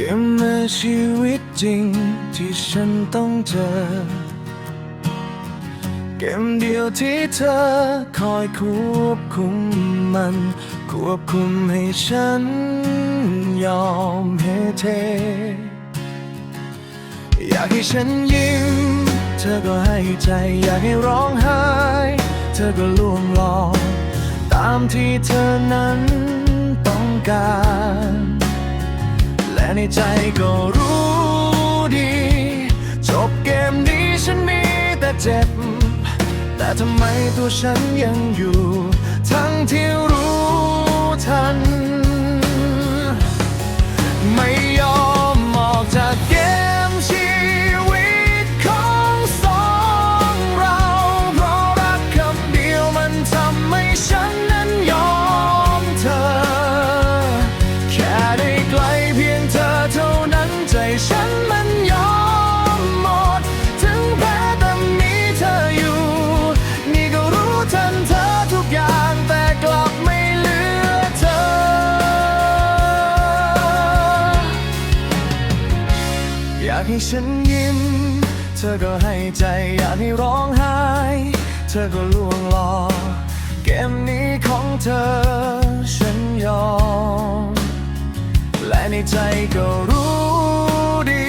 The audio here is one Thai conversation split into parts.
กมื่อชีวิตจริงที่ฉันต้องเจอ เกมเดียวที่เธอคอยควบคุมมัน ควบคุมให้ฉันยอมเฮเทอยากให้ฉันยิ้ม เธอก็ให้ใจ อยากให้ร้องไห้ เธอก็ล่วงหลอกตามที่เธอนั้นต้องการ ในใจก็รู้ดี จบเกมนี้ฉันมีแต่เจ็บ แต่ทำไมตัวฉันยังอยู่ ทั้งที่รู้ทัน ให้ฉันยิ้ม เธอก็ให้ใจอยากให้ร้องไห้ เธอก็ลวงหลอกเกมนี้ของเธอฉันยอม และในใจก็รู้ดี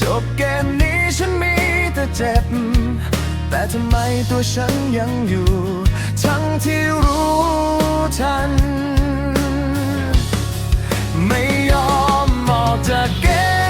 จบเกมนี้ฉันมีแต่เจ็บ แต่ทำไมตัวฉันยังอยู่ ทั้งที่รู้ทัน ไม่ยอมออกจากเกม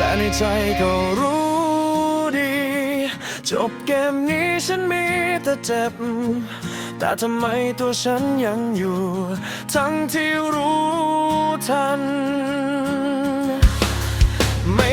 และในใจก็รู้ดี จบเกมนี้ฉันมีแต่เจ็บ แต่ทำไมตัวฉันยังอยู่ ทั้งที่รู้ทัน ไม่